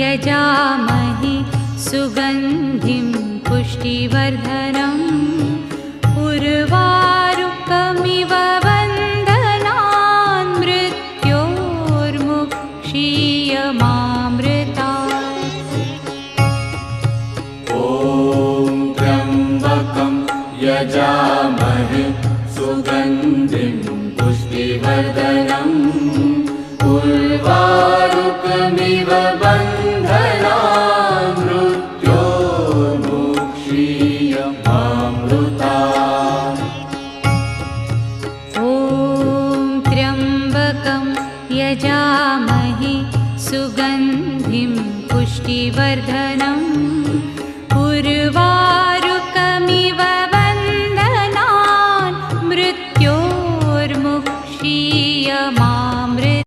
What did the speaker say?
यजामहि सुगन्धिं पुष्टिवर्धनम् उर्वारुकमिव वन्दनान् मृत्योर्मुक्षीयमामृता ॐ त्र्यम्बकं यजामहे सुगन्धिं पुष्टिवर्धनम् उर्वारुकमिव त्र्यम्बकं यजामहि सुगन्धिं पुष्टिवर्धनं। पुर्वारुकमिव वन्दनान् मृत्योर्मुक्षीयमा